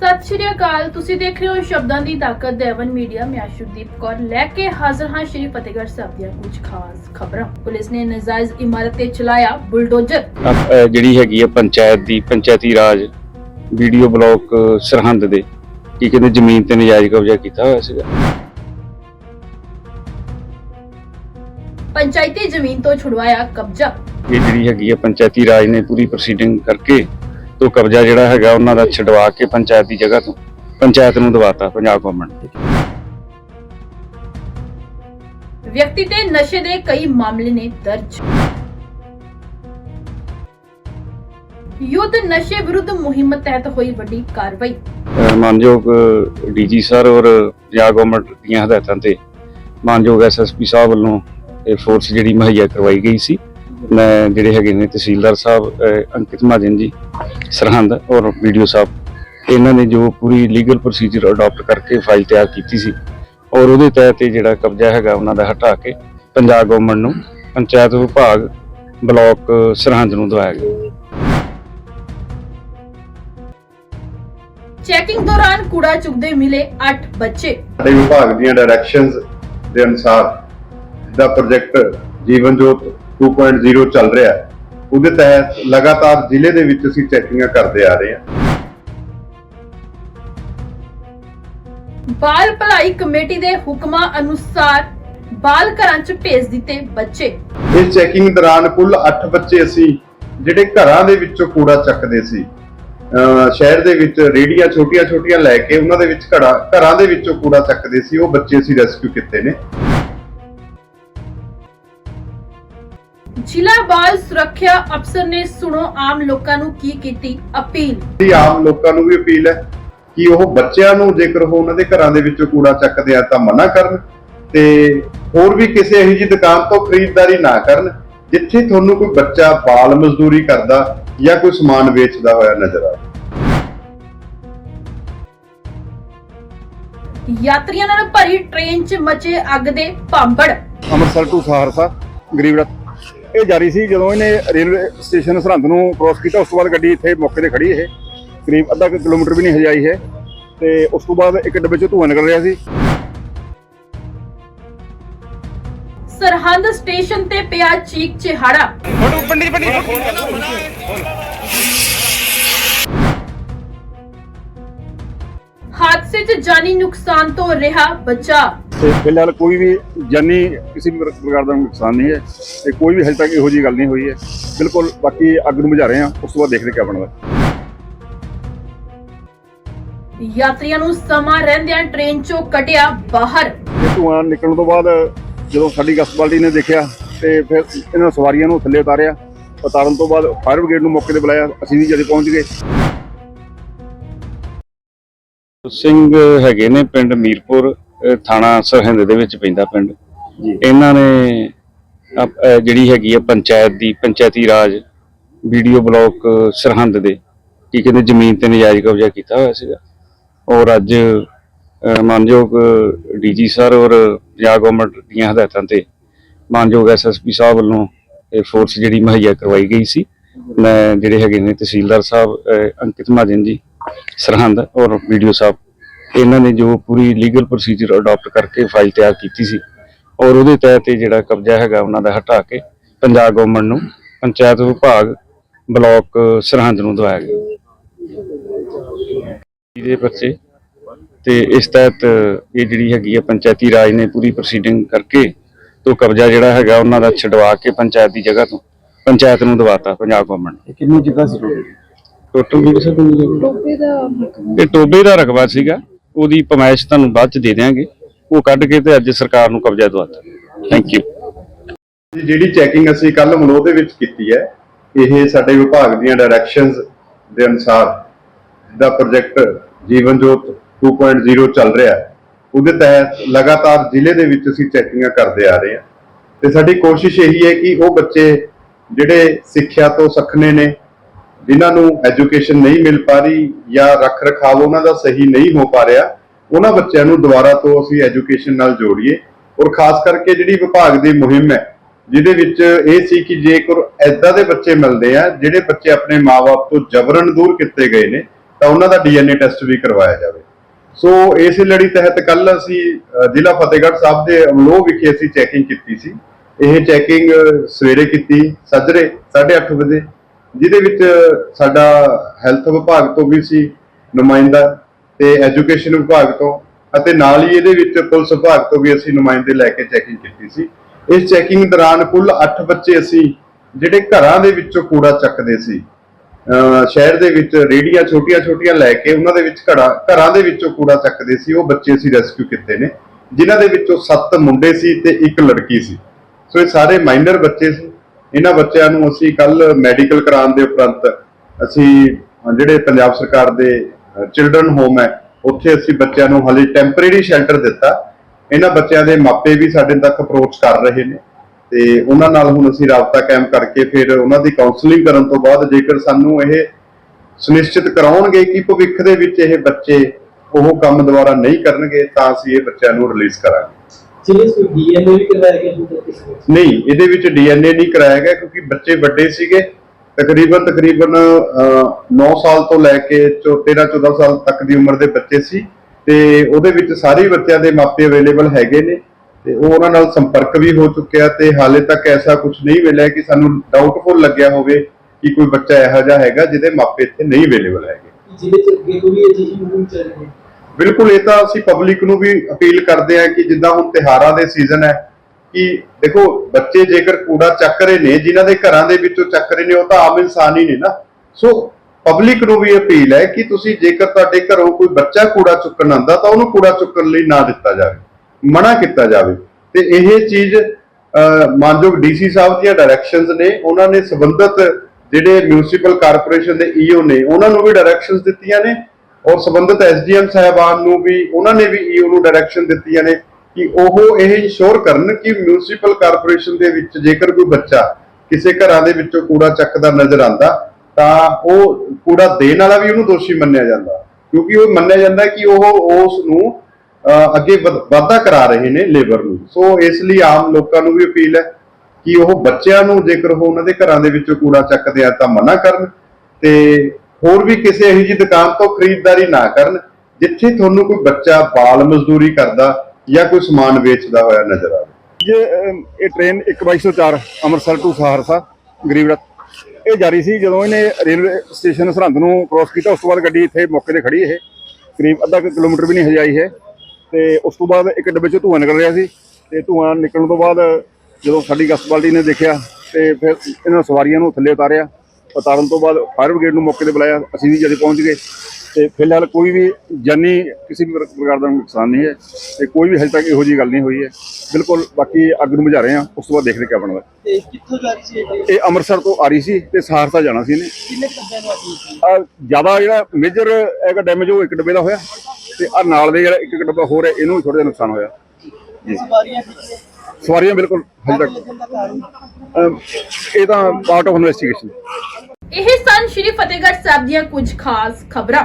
ਸਤਿ ਸ਼੍ਰੀ ਅਕਾਲ। ਤੁਸੀਂ ਦੇਖ ਰਹੇ ਹੋ ਸ਼ਬਦਾਂ ਦੀ ਤਾਕਤ ਦੇਵਨ ਮੀਡੀਆ। ਮੈਂ ਅਸ਼ੁਦੀਪ ਕੌਰ ਲੈ ਕੇ ਹਾਜ਼ਰ ਹਾਂ ਸ਼੍ਰੀ ਫਤਿਹਗੜ੍ਹ ਸਾਹਿਬ ਦੀਆਂ ਕੁਝ ਖਾਸ ਖਬਰਾਂ। ਪੁਲਿਸ ਨੇ ਨਜਾਇਜ਼ ਇਮਾਰਤ ਤੇ ਚਲਾਇਆ ਬੁਲਡੋਜ਼ਰ। ਜਿਹੜੀ ਹੈਗੀ ਆ ਪੰਚਾਇਤ ਦੀ ਪੰਚਾਇਤੀ ਰਾਜ ਵੀਡੀਓ ਬਲਾਕ ਸਰਹੰਦ ਦੇ। ਕੀ ਕਹਿੰਦੇ ਜ਼ਮੀਨ ਤੇ ਨਜਾਇਜ਼ ਕਬਜ਼ਾ ਕੀਤਾ ਹੋਇਆ ਸੀਗਾ। ਪੰਚਾਇਤੀ ਜ਼ਮੀਨ ਤੋਂ ਛੁਡਵਾਇਆ ਕਬਜ਼ਾ। ਇਹ ਜਿਹੜੀ ਹੈਗੀ ਆ ਪੰਚਾਇਤੀ ਰਾਜ ਨੇ ਪੂਰੀ ਪ੍ਰੋਸੀਡਿੰਗ ਕਰਕੇ ਤੋਂ ਕਬਜ਼ਾ ਜਿਹੜਾ ਹੈਗਾ ਉਹਨਾਂ ਦਾ ਛਡਵਾ ਕੇ ਪੰਚਾਇਤ ਦੀ ਜਗ੍ਹਾ ਤੋਂ ਪੰਚਾਇਤ ਨੂੰ ਦਵਾਤਾ ਪੰਜਾਬ ਗਵਰਨਮੈਂਟ ਵਿਅਕਤੀ ਤੇ ਨਸ਼ੇ ਦੇ ਕਈ ਮਾਮਲੇ ਨੇ ਦਰਜ। ਯੁੱਧ ਨਸ਼ੇ ਵਿਰੁੱਧ ਮੁਹਿੰਮ ਤਹਿਤ ਹੋਈ ਵੱਡੀ ਕਾਰਵਾਈ। ਮਾਨਯੋਗ ਡੀਜੀ ਸਰ ਔਰ ਪੰਜਾਬ ਗਵਰਨਮੈਂਟ ਦੀਆਂ ਹਦਾਇਤਾਂ ਤੇ ਮਾਨਯੋਗ ਐਸਐਸਪੀ ਸਾਹਿਬ ਵੱਲੋਂ ਇਹ ਫੋਰਸ ਜਿਹੜੀ ਮੁਹੱਈਆ ਕਰਵਾਈ ਗਈ ਸੀ। ਮੈਂ ਜਿਹੜੇ ਹੈਗੇ ਨੇ ਤਹਿਸੀਲਦਾਰ ਸਾਹਿਬ ਅੰਕਿਤ ਮਹਾਜਨ ਜੀ ਸਰਹੰਦ ਔਰ ਵੀਡੀਓ ਸਾਹਿਬ ਇਹਨਾਂ ਨੇ ਜੋ ਪੂਰੀ ਲੀਗਲ ਪ੍ਰੋਸੀਜਰ ਅਡਾਪਟ ਕਰਕੇ ਫਾਈਲ ਤਿਆਰ ਕੀਤੀ ਸੀ ਔਰ ਉਹਦੇ ਤਹਿਤ ਇਹ ਜਿਹੜਾ ਕਬਜ਼ਾ ਹੈਗਾ ਉਹਨਾਂ ਦਾ ਹਟਾ ਕੇ ਪੰਜਾਬ ਗਵਰਨਮੈਂਟ ਨੂੰ ਪੰਚਾਇਤ ਵਿਭਾਗ ਬਲਾਕ ਸਰਹੰਦ ਨੂੰ ਦਵਾਇਆ ਗਿਆ। ਚੈਕਿੰਗ ਦੌਰਾਨ ਕੂੜਾ ਚੁਗਦੇ ਮਿਲੇ 8 ਬੱਚੇ। ਸਾਡੇ ਵਿਭਾਗ ਦੀਆਂ ਡਾਇਰੈਕਸ਼ਨਸ ਦੇ ਅਨੁਸਾਰ ਦਾ ਪ੍ਰੋਜੈਕਟ ਜੀਵਨ ਜੋਤ 2.0 ਚੱਲ ਰਿਹਾ ਹੈ ਉਹਦੇ ਤਹਿਤ ਲਗਾਤਾਰ ਜ਼ਿਲ੍ਹੇ ਦੇ ਵਿੱਚ ਅਸੀਂ ਚੈਕਿੰਗਾਂ ਕਰਦੇ ਆ ਰਹੇ ਹਾਂ। ਬਾਲ ਭਲਾਈ ਕਮੇਟੀ ਦੇ ਹੁਕਮਾਂ ਅਨੁਸਾਰ ਬਾਲ ਘਰਾਂ 'ਚ ਭੇਜ ਦਿੱਤੇ ਬੱਚੇ। ਇਸ ਚੈਕਿੰਗ ਦੌਰਾਨ ਕੁੱਲ 8 ਬੱਚੇ ਅਸੀਂ ਜਿਹੜੇ ਘਰਾਂ ਦੇ ਵਿੱਚੋਂ ਕੂੜਾ ਚੱਕਦੇ ਸੀ। ਅਹ ਸ਼ਹਿਰ ਦੇ ਵਿੱਚ ਰੇੜੀਆਂ ਛੋਟੀਆਂ-ਛੋਟੀਆਂ ਲੈ ਕੇ ਉਹਨਾਂ ਦੇ ਵਿੱਚ ਘੜਾ ਘਰਾਂ ਦੇ ਵਿੱਚੋਂ ਕੂੜਾ ਚੱਕਦੇ ਸੀ ਉਹ ਬੱਚੇ ਅਸੀਂ ਰੈਸਕਿਊ ਕੀਤੇ ਨੇ। ਜ਼ਿਲ੍ਹਾ ਬਾਲ ਸੁਰੱਖਿਆ ਅਫਸਰ ਨੇ ਸੁਣੋ ਆਮ ਲੋਕਾਂ ਨੂੰ ਕੀ ਕੀਤੀ ਅਪੀਲ। ਦੀ ਆਮ ਲੋਕਾਂ ਨੂੰ ਵੀ ਅਪੀਲ ਹੈ ਕਿ ਉਹ ਬੱਚਿਆਂ ਨੂੰ ਜੇਕਰ ਉਹ ਉਹਨਾਂ ਦੇ ਘਰਾਂ ਦੇ ਵਿੱਚੋਂ ਕੂੜਾ ਚੱਕਦੇ ਆ ਤਾਂ ਮਨਾ ਕਰਨ ਤੇ ਹੋਰ ਵੀ ਕਿਸੇ ਇਹੋ ਜਿਹੀ ਦੁਕਾਨ ਤੋਂ ਖਰੀਦਦਾਰੀ ਨਾ ਕਰਨ ਜਿੱਥੇ ਤੁਹਾਨੂੰ ਕੋਈ ਬੱਚਾ ਬਾਲ ਮਜ਼ਦੂਰੀ ਕਰਦਾ ਜਾਂ ਕੋਈ ਸਮਾਨ ਵੇਚਦਾ ਹੋਇਆ ਨਜ਼ਰ ਆਵੇ। ਯਾਤਰੀਆਂ ਨਾਲ ਭਰੀ ਟ੍ਰੇਨ 'ਚ ਮਚੇ ਅੱਗ ਦੇ ਭਾਂਬੜ। ਅੰਮ੍ਰਿਤਸਰ ਟੂ ਸਹਾਰਸਾ ਗਰੀਬ ਰਥ। ਇਹ ਜਾਰੀ ਸੀ ਜਦੋਂ ਇਹਨੇ ਰੇਲਵੇ ਸਟੇਸ਼ਨ ਸਰਹੰਦ ਨੂੰ ਕ੍ਰੋਸ ਕੀਤਾ ਉਸ ਤੋਂ ਬਾਅਦ ਗੱਡੀ ਇੱਥੇ ਮੌਕੇ ਤੇ ਖੜੀ ਇਹ। ਕਰੀਬ ਅੱਧਾ ਕਿਲੋਮੀਟਰ ਵੀ ਨਹੀਂ ਹਜੇ ਆਈ ਹੈ ਤੇ ਉਸ ਤੋਂ ਬਾਅਦ ਇੱਕ ਡੱਬੇ ਚੋਂ ਧੂੰਆਂ ਨਿਕਲ ਰਿਹਾ ਸੀ। ਸਰਹੰਦ ਸਟੇਸ਼ਨ ਤੇ ਪਿਆ ਚੀਕ ਚਿਹਾੜਾ। ਹਾਦਸੇ 'ਚ ਜਾਨੀ ਨੁਕਸਾਨ ਤੋਂ ਰਿਹਾ ਬਚਾ ਤੇ ਫਿਲਹਾਲ ਕੋਈ ਵੀ ਜਾਨੀ ਕਿਸੇ ਵੀ ਪ੍ਰਕਾਰ ਦਾ ਨੁਕਸਾਨ ਨਹੀਂ ਹੈ ਤੇ ਕੋਈ ਵੀ ਹਜੇ ਤੱਕ ਇਹੋ ਜਿਹੀ ਗੱਲ ਨਹੀਂ ਹੋਈ ਹੈ। ਬਿਲਕੁਲ ਬਾਕੀ ਅੱਗ ਨੂੰ ਬੁਝਾ ਰਹੇ ਹਾਂ ਉਸ ਤੋਂ ਬਾਅਦ ਦੇਖਦੇ ਕਿਆ ਬਣਦਾ। ਯਾਤਰੀਆਂ ਨੂੰ ਸਮਾਂ ਰਹਿੰਦਿਆਂ ਟ੍ਰੇਨ 'ਚੋਂ ਕੱਢਿਆ ਬਾਹਰ। ਇਹ ਧੂੰਆਂ ਨਿਕਲਣ ਤੋਂ ਬਾਅਦ ਜਦੋਂ ਸਾਡੀ ਗਸਤ ਬਾਲਟੀ ਨੇ ਦੇਖਿਆ ਤੇ ਫਿਰ ਇਹਨਾਂ ਸਵਾਰੀਆਂ ਨੂੰ ਥੱਲੇ ਉਤਾਰਿਆ ਉਤਾਰਨ ਤੋਂ ਬਾਅਦ ਫਾਇਰ ਬ੍ਰਿਗੇਡ ਨੂੰ ਮੌਕੇ ਤੇ ਬੁਲਾਇਆ ਅਸੀਂ ਵੀ ਜਦ ਪਹੁੰਚ ਗਏ। ਸਿੰਘ ਹੈਗੇ ਨੇ ਪਿੰਡ ਮੀਰਪੁਰ ਥਾਣਾ ਸਰਹਿੰਦ ਦੇ ਵਿੱਚ ਪੈਂਦਾ ਪਿੰਡ। ਇਹਨਾਂ ਨੇ ਜਿਹੜੀ ਹੈਗੀ ਆ ਪੰਚਾਇਤ ਦੀ ਪੰਚਾਇਤੀ ਰਾਜ ਵੀਡੀਓ ਬਲਾਕ ਸਰਹੰਦ ਦੇ ਕੀ ਕਹਿੰਦੇ ਜ਼ਮੀਨ ਤੇ ਨਜਾਇਜ਼ ਕਬਜ਼ਾ ਕੀਤਾ ਹੋਇਆ ਸੀਗਾ। ਔਰ ਅੱਜ ਮਾਨਯੋਗ ਡੀਜੀ ਸਰ ਔਰ ਪੰਜਾਬ ਗਵਰਨਮੈਂਟ ਦੀਆਂ ਹਦਾਇਤਾਂ ਤੇ ਮਾਨਯੋਗ ਐਸਐਸਪੀ ਸਾਹਿਬ ਵੱਲੋਂ ਇਹ ਫੋਰਸ ਜਿਹੜੀ ਮੁਹੱਈਆ ਕਰਵਾਈ ਗਈ ਸੀ। ਮੈਂ ਜਿਹੜੇ ਹੈਗੇ ਨੇ ਤਹਿਸੀਲਦਾਰ ਸਾਹਿਬ ਅੰਕਿਤ ਮਹਾਜਨ ਜੀ ਸਰਹੰਦ ਔਰ ਵੀਡੀਓ ਸਾਹਿਬ ਇਹਨਾਂ ਨੇ ਜੋ ਪੂਰੀ ਲੀਗਲ ਪ੍ਰੋਸੀਜਰ ਅਡਾਪਟ ਕਰਕੇ ਫਾਈਲ ਤਿਆਰ ਕੀਤੀ ਸੀ ਔਰ ਉਹਦੇ ਤਹਿਤ ਇਹ ਜਿਹੜਾ ਕਬਜ਼ਾ ਹੈਗਾ ਉਹਨਾਂ ਦਾ ਹਟਾ ਕੇ ਪੰਜਾਬ ਗਵਰਨਮੈਂਟ ਨੂੰ ਪੰਚਾਇਤ ਵਿਭਾਗ ਬਲਾਕ ਸਰਹੰਦ ਨੂੰ ਦਵਾਇਆ ਗਿਆ। ਇਹਦੇ ਬੱਚੇ ਤੇ ਇਸ ਤਹਿਤ ਇਹ ਜਿਹੜੀ ਹੈਗੀ ਆ ਪੰਚਾਇਤੀ ਰਾਜ ਨੇ ਪੂਰੀ ਪ੍ਰੋਸੀਡਿੰਗ ਕਰਕੇ ਤੋਂ ਕਬਜ਼ਾ ਜਿਹੜਾ ਹੈਗਾ ਉਹਨਾਂ ਦਾ ਛਡਵਾ ਕੇ ਪੰਚਾਇਤ ਦੀ ਜਗ੍ਹਾ ਤੋਂ ਪੰਚਾਇਤ ਨੂੰ ਦਵਾਤਾ ਪੰਜਾਬ ਗਵਰਨਮੈਂਟ ਨੇ। ਕਿੰਨੀ ਜਗ੍ਹਾ ਸੀ ਟੋਟਲ ਵੀ ਕਿਸੇ ਕੋਲ ਟੋਬੇ ਦਾ ਇਹ ਟੋਬੇ ਦਾ ਰਕਬਾ ਸੀਗਾ। ਉਹਦੀ ਪਮਾਇਸ਼ ਤੁਹਾਨੂੰ ਬਾਅਦ ਚ ਦੇ ਦਿਆਂਗੇ। ਉਹ ਕੱਢ ਕੇ ਤੇ ਅੱਜ ਸਰਕਾਰ ਨੂੰ ਕਬਜ਼ਾ ਦਵਾਤਾ ਥੈਂਕ ਯੂ ਜਿਹੜੀ ਚੈਕਿੰਗ ਅਸੀਂ ਕੱਲ ਮਨੋਹ ਦੇ ਵਿੱਚ ਕੀਤੀ ਹੈ, ਇਹ ਸਾਡੇ ਵਿਭਾਗ ਦੀਆਂ ਡਾਇਰੈਕਸ਼ਨਸ ਦੇ ਅਨੁਸਾਰ ਦਾ ਪ੍ਰੋਜੈਕਟ ਜੀਵਨ ਜੋਤ 2.0 ਚੱਲ ਰਿਹਾ ਹੈ। ਉਹਦੇ ਤਹਿਤ ਲਗਾਤਾਰ ਜ਼ਿਲ੍ਹੇ ਦੇ ਵਿੱਚ ਅਸੀਂ ਚੈਕਿੰਗਾਂ ਕਰਦੇ ਆ ਰਹੇ ਹਾਂ। ਤੇ ਸਾਡੀ ਕੋਸ਼ਿਸ਼ ਇਹੀ ਹੈ ਕਿ ਉਹ ਬੱਚੇ ਜਿਹੜੇ ਸਿੱਖਿਆ ਤੋਂ ਸਖਣੇ ਨੇ ਜਿਨ੍ਹਾਂ ਨੂੰ ਐਜੂਕੇਸ਼ਨ ਨਹੀਂ ਮਿਲ ਪਾ ਰਹੀ ਜਾਂ ਰੱਖ ਰਖਾਵ ਉਹਨਾਂ ਦਾ ਸਹੀ ਨਹੀਂ ਹੋ ਪਾ ਰਿਹਾ, ਉਹਨਾਂ ਬੱਚਿਆਂ ਨੂੰ ਦੁਬਾਰਾ ਤੋਂ ਅਸੀਂ ਐਜੂਕੇਸ਼ਨ ਨਾਲ ਜੋੜੀਏ। ਔਰ ਖਾਸ ਕਰਕੇ ਜਿਹੜੀ ਵਿਭਾਗ ਦੀ ਮੁਹਿੰਮ ਹੈ, ਜਿਹਦੇ ਵਿੱਚ ਇਹ ਸੀ ਕਿ ਜੇਕਰ ਐਦਾਂ ਦੇ ਬੱਚੇ ਮਿਲਦੇ ਆ, ਜਿਹੜੇ ਬੱਚੇ ਆਪਣੇ ਮਾਪੇ ਤੋਂ ਜਬਰਨ ਦੂਰ ਕੀਤੇ ਗਏ ਨੇ, ਤਾਂ ਉਹਨਾਂ ਦਾ ਡੀਐਨਏ ਟੈਸਟ ਵੀ ਕਰਵਾਇਆ ਜਾਵੇ। ਸੋ ਇਸ ਲੜੀ ਤਹਿਤ ਕੱਲ ਅਸੀਂ ਜ਼ਿਲ੍ਹਾ ਫਤਿਹਗੜ੍ਹ ਸਾਹਿਬ ਦੇ ਅਮਲੋਹ ਵਿਖੇ ਅਸੀਂ ਚੈਕਿੰਗ ਕੀਤੀ ਸੀ। ਇਹ ਚੈਕਿੰਗ ਸਵੇਰੇ ਕੀਤੀ, ਸੱਜਰੇ 8:30 ਵਜੇ। ਜਿਹਦੇ ਵਿੱਚ ਸਾਡਾ ਹੈਲਥ ਵਿਭਾਗ ਤੋਂ ਵੀ ਸੀ, ਨੁਮਾਇੰਦਾ ਤੇ ਐਜੂਕੇਸ਼ਨ ਵਿਭਾਗ ਤੋਂ ਅਤੇ ਨਾਲ ਹੀ ਇਹਦੇ ਵਿੱਚ ਪੁਲਿਸ ਵਿਭਾਗ ਤੋਂ ਵੀ ਅਸੀਂ ਨੁਮਾਇੰਦੇ ਲੈ ਕੇ ਚੈਕਿੰਗ ਕੀਤੀ ਸੀ। ਇਸ ਚੈਕਿੰਗ ਦੌਰਾਨ ਕੁੱਲ 8 ਬੱਚੇ ਅਸੀਂ ਜਿਹੜੇ ਘਰਾਂ ਦੇ ਵਿੱਚੋਂ ਕੂੜਾ ਚੱਕਦੇ ਸੀ। ਸ਼ਹਿਰ ਦੇ ਵਿੱਚ ਰੇੜੀਆਂ ਛੋਟੀਆਂ-ਛੋਟੀਆਂ ਲੈ ਕੇ ਉਹਨਾਂ ਦੇ ਵਿੱਚ ਘੜਾ, ਘਰਾਂ ਦੇ ਵਿੱਚੋਂ ਕੂੜਾ ਚੱਕਦੇ ਸੀ। ਉਹ ਬੱਚੇ ਅਸੀਂ ਰੈਸਕਿਊ ਕੀਤੇ ਨੇ। ਜਿਨ੍ਹਾਂ ਦੇ ਵਿੱਚੋਂ 7 ਮੁੰਡੇ ਸੀ ਤੇ ਇੱਕ ਲੜਕੀ ਸੀ। ਸੋ ਇਹ ਸਾਰੇ ਮਾਈਨਰ ਬੱਚੇ ਸੀ। ਇਹਨਾਂ ਬੱਚਿਆਂ ਨੂੰ ਅਸੀਂ ਕੱਲ ਮੈਡੀਕਲ ਕਰਾਉਣ ਦੇ ਉਪਰੰਤ ਅਸੀਂ ਜਿਹੜੇ ਪੰਜਾਬ ਸਰਕਾਰ ਦੇ ਚਿਲਡਰਨ ਹੋਮ ਹੈ, ਉੱਥੇ ਅਸੀਂ ਬੱਚਿਆਂ ਨੂੰ ਹਾਲੇ ਟੈਂਪਰੇਰੀ ਸ਼ੈਲਟਰ ਦਿੱਤਾ। ਇਹਨਾਂ ਬੱਚਿਆਂ ਦੇ ਮਾਪੇ ਵੀ ਸਾਡੇ ਤੱਕ ਅਪਰੋਚ ਕਰ ਰਹੇ ਨੇ ਤੇ ਉਹਨਾਂ ਨਾਲ ਹੁਣ ਅਸੀਂ ਰਾਬਤਾ ਕਾਇਮ ਕਰਕੇ ਫਿਰ ਉਹਨਾਂ ਦੀ ਕਾਉਂਸਲਿੰਗ ਕਰਨ ਤੋਂ ਬਾਅਦ ਜੇਕਰ ਸਾਨੂੰ ਇਹ ਸੁਨਿਸ਼ਚਿਤ ਕਰਾਉਣਗੇ ਕਿ ਭਵਿੱਖ ਦੇ ਵਿੱਚ ਇਹ ਬੱਚੇ ਉਹ ਕੰਮ ਦੁਬਾਰਾ ਨਹੀਂ ਕਰਨਗੇ, ਤਾਂ ਅਸੀਂ ਇਹ ਬੱਚਿਆਂ ਨੂੰ ਰਿਲੀਜ਼ ਕਰਾਂਗੇ। ਜਿਹਦੇ ਕੋਈ ਡੀਐਨਏ ਵੀ ਕਰਵਾਇਆ ਗਿਆ ਨਹੀਂ ਇਹਦੇ ਵਿੱਚ ਡੀਐਨਏ ਨਹੀਂ ਕਰਾਇਆ ਗਿਆ ਕਿਉਂਕਿ ਬੱਚੇ ਵੱਡੇ ਸੀਗੇ। ਤਕਰੀਬਨ ਤਕਰੀਬਨ 9 ਸਾਲ ਤੋਂ ਲੈ ਕੇ 13 14 ਸਾਲ ਤੱਕ ਦੀ ਉਮਰ ਦੇ ਬੱਚੇ ਸੀ ਤੇ ਉਹਦੇ ਵਿੱਚ ਸਾਰੇ ਬੱਚਿਆਂ ਦੇ ਮਾਪੇ ਅਵੇਲੇਬਲ ਹੈਗੇ ਨੇ ਤੇ ਉਹ ਉਹਨਾਂ ਨਾਲ ਸੰਪਰਕ ਵੀ ਹੋ ਚੁੱਕਿਆ ਤੇ ਹਾਲੇ ਤੱਕ ਐਸਾ ਕੁਝ ਨਹੀਂ ਮਿਲਿਆ ਕਿ ਸਾਨੂੰ ਡਾਊਟਫੁਲ ਲੱਗਿਆ ਹੋਵੇ ਕਿ ਕੋਈ ਬੱਚਾ ਇਹੋ ਜਿਹਾ ਹੈਗਾ ਜਿਹਦੇ ਮਾਪੇ ਇੱਥੇ ਨਹੀਂ ਅਵੇਲੇਬਲ ਹੈਗੇ। ਜਿਹਦੇ ਚ ਅੱਗੇ ਕੋਈ ਅਜਿਹੀ ਮੁਹਿੰਮ ਚੱਲ ਰਹੀ ਬਿਲਕੁਲ ਇਹ ਤਾਂ ਅਸੀਂ ਪਬਲਿਕ ਨੂੰ ਵੀ ਅਪੀਲ ਕਰਦੇ ਹਾਂ ਕਿ ਜਿੱਦਾਂ ਹੁਣ ਤਿਹਾਰਾਂ ਦੇ ਸੀਜ਼ਨ ਹੈ ਕਿ ਦੇਖੋ, ਬੱਚੇ ਜੇਕਰ ਕੂੜਾ ਚੱਕ ਰਹੇ ਨੇ, ਜਿਨ੍ਹਾਂ ਦੇ ਘਰਾਂ ਦੇ ਵਿੱਚੋਂ ਚੱਕ ਰਹੇ ਨੇ, ਉਹ ਤਾਂ ਆਮ ਇਨਸਾਨ ਹੀ ਨੇ ਨਾ। ਸੋ ਪਬਲਿਕ ਨੂੰ ਵੀ ਅਪੀਲ ਹੈ ਕਿ ਤੁਸੀਂ ਜੇਕਰ ਤੁਹਾਡੇ ਘਰੋਂ ਕੋਈ ਬੱਚਾ ਕੂੜਾ ਚੁੱਕਣ ਆਂਦਾ ਤਾਂ ਉਹਨੂੰ ਕੂੜਾ ਚੁੱਕਣ ਲਈ ਨਾ ਦਿੱਤਾ ਜਾਵੇ, ਮਨਾ ਕੀਤਾ ਜਾਵੇ। ਤੇ ਇਹ ਚੀਜ਼ ਮਾਨਯੋਗ ਡੀਸੀ ਸਾਹਿਬ ਦੀਆਂ ਡਾਇਰੈਕਸ਼ਨਸ ਨੇ, ਉਹਨਾਂ ਨੇ ਸਬੰਧਤ ਜਿਹੜੇ ਮਿਊਨਿਸਪਲ ਕਾਰਪੋਰੇਸ਼ਨ ਦੇ ਈਓ ਨੇ, ਉਹਨਾਂ ਨੂੰ ਵੀ ਡਾਇਰੈਕਸ਼ਨਸ ਦਿੱਤੀਆਂ ਨੇ, ਔਰ ਸੰਬੰਧਿਤ ਐਸਡੀਐਮ ਸਾਹਿਬਾਨ ਨੂੰ ਵੀ, ਉਹਨਾਂ ਨੇ ਵੀ ਈਓ ਨੂੰ ਡਾਇਰੈਕਸ਼ਨ ਦਿੱਤੀਆਂ ਨੇ। ਕਿ ਉਹ ਇਹ ਇਨਸ਼ੋਰ ਕਰਨ ਕਿ ਮਿਊਨਿਸਪਲ ਕਾਰਪੋਰੇਸ਼ਨ ਦੇ ਵਿੱਚ ਜੇਕਰ ਕੋਈ ਬੱਚਾ ਕਿਸੇ ਘਰਾਂ ਦੇ ਵਿੱਚੋਂ ਕੂੜਾ ਚੱਕਦਾ ਨਜ਼ਰ ਆਂਦਾ ਤਾਂ ਉਹ ਕੂੜਾ ਦੇਣ ਵਾਲਾ ਵੀ ਉਹਨੂੰ ਦੋਸ਼ੀ ਮੰਨਿਆ ਜਾਂਦਾ। ਕਿਉਂਕਿ ਉਹ ਮੰਨਿਆ ਜਾਂਦਾ ਕਿ ਉਹ ਉਸ ਨੂੰ ਅੱਗੇ ਵਾਧਾ ਕਰਾ ਰਹੇ ਨੇ ਲੇਬਰ ਨੂੰ। ਸੋ ਇਸ ਲਈ ਆਮ ਲੋਕਾਂ ਨੂੰ ਵੀ ਅਪੀਲ ਹੈ ਕਿ ਉਹ ਬੱਚਿਆਂ ਨੂੰ ਜੇਕਰ ਉਹ ਉਹਨਾਂ ਦੇ ਘਰਾਂ ਦੇ ਵਿੱਚੋਂ ਕੂੜਾ ਚੱਕਦੇ ਆ ਤਾਂ ਮਨਾ ਕਰਨ ਤੇ ਹੋਰ ਵੀ ਕਿਸੇ ਇਹੋ ਜਿਹੀ ਦੁਕਾਨ ਤੋਂ ਖਰੀਦਦਾਰੀ ਨਾ ਕਰਨ, ਜਿੱਥੇ ਤੁਹਾਨੂੰ ਕੋਈ ਬੱਚਾ ਬਾਲ ਮਜ਼ਦੂਰੀ ਕਰਦਾ ਜਾਂ ਕੋਈ ਸਮਾਨ ਵੇਚਦਾ ਹੋਇਆ ਨਜ਼ਰ ਆਵੇ ਜੇ ਅਮ, ਇਹ ਟ੍ਰੇਨ 1204 ਅੰਮ੍ਰਿਤਸਰ ਟੂ ਸਹਾਰਸਾ ਗਰੀਬ ਰਥ। ਇਹ ਜਾਰੀ ਸੀ ਜਦੋਂ ਇਹਨੇ ਰੇਲਵੇ ਸਟੇਸ਼ਨ ਸਰਹੰਦ ਨੂੰ ਕ੍ਰੋਸ ਕੀਤਾ ਉਸ ਤੋਂ ਬਾਅਦ ਗੱਡੀ ਇੱਥੇ ਮੌਕੇ ਤੇ ਖੜੀ ਇਹ। ਕਰੀਬ ਅੱਧਾ ਕੁ ਕਿਲੋਮੀਟਰ ਵੀ ਨਹੀਂ ਹਜਾਈ ਹੈ ਤੇ ਉਸ ਤੋਂ ਬਾਅਦ ਇੱਕ ਡੱਬੇ 'ਚ ਧੂੰਆਂ ਨਿਕਲ ਰਿਹਾ ਸੀ। ਤੇ ਧੂੰਆਂ ਨਿਕਲਣ ਤੋਂ ਬਾਅਦ ਜਦੋਂ ਸਾਡੀ ਗਸਤ ਨੇ ਦੇਖਿਆ ਤੇ ਫਿਰ ਇਹਨਾਂ ਸਵਾਰੀਆਂ ਨੂੰ ਥੱਲੇ ਉਤਾਰਿਆ। ਉਤਾਰਨ ਤੋਂ ਬਾਅਦ ਫਾਇਰ ਬ੍ਰਿਗੇਡ ਨੂੰ ਮੌਕੇ ਤੇ ਬੁਲਾਇਆ। ਅਸੀਂ ਵੀ ਜਦੋਂ ਪਹੁੰਚ ਗਏ। ਤੇ ਫਿਲਹਾਲ ਕੋਈ ਵੀ ਜਾਨੀ ਕਿਸੇ ਵੀ ਪ੍ਰ- ਪ੍ਰਕਾਰ ਦਾ ਨੁਕਸਾਨ ਨਹੀਂ ਹੈ ਤੇ ਕੋਈ ਵੀ ਹਜੇ ਤੱਕ ਇਹੋ ਜਿਹੀ ਗੱਲ ਨਹੀਂ ਹੋਈ ਹੈ। ਬਿਲਕੁਲ ਬਾਕੀ ਅੱਗ ਨੂੰ ਬੁਝਾ ਰਹੇ ਹਾਂ ਉਸ ਤੋਂ ਬਾਅਦ ਦੇਖਦੇ ਕਿਆ ਬਣਦਾ। ਤੇ ਕਿੱਥੋਂ ਜਾ ਰਹੀ ਸੀ ਇਹ ਅੰਮ੍ਰਿਤਸਰ ਤੋਂ ਆ ਰਹੀ ਸੀ ਤੇ ਸਹਾਰਸਾ ਜਾਣਾ ਸੀ ਇਹਨੇ। ਕਿੰਨੇ ਕੁ ਬੰਦਿਆਂ ਨੂੰ ਆਈ ਸੀ ਆ ਜ਼ਿਆਦਾ ਜਿਹੜਾ ਮੇਜਰ ਹੈਗਾ ਡੈਮੇਜ ਉਹ ਇੱਕ ਡੱਬੇ ਦਾ ਹੋਇਆ ਤੇ ਆ ਨਾਲ ਦੇ ਜਿਹੜਾ ਇੱਕ ਇੱਕ ਡੱਬਾ ਹੋਰ ਹੈ ਇਹਨੂੰ ਵੀ ਥੋੜਾ ਜਿਹਾ ਨੁਕਸਾਨ ਹੋਇਆ। ਸਵਾਰੀਆਂ ਬਿਲਕੁਲ ਹਜੇ ਤੱਕ। ਲੱਗਣ ਦਾ ਕਾਰਨ ਅਮ, ਇਹ ਤਾਂ ਪਾਰਟ ਆਫ ਇਨਵੈਸਟੀਗੇਸ਼ਨ ਇਹ ਸਨ ਸ਼੍ਰੀ ਫਤਿਹਗੜ੍ਹ ਸਾਹਿਬ ਦੀਆਂ ਕੁਝ ਖਾਸ ਖਬਰਾਂ।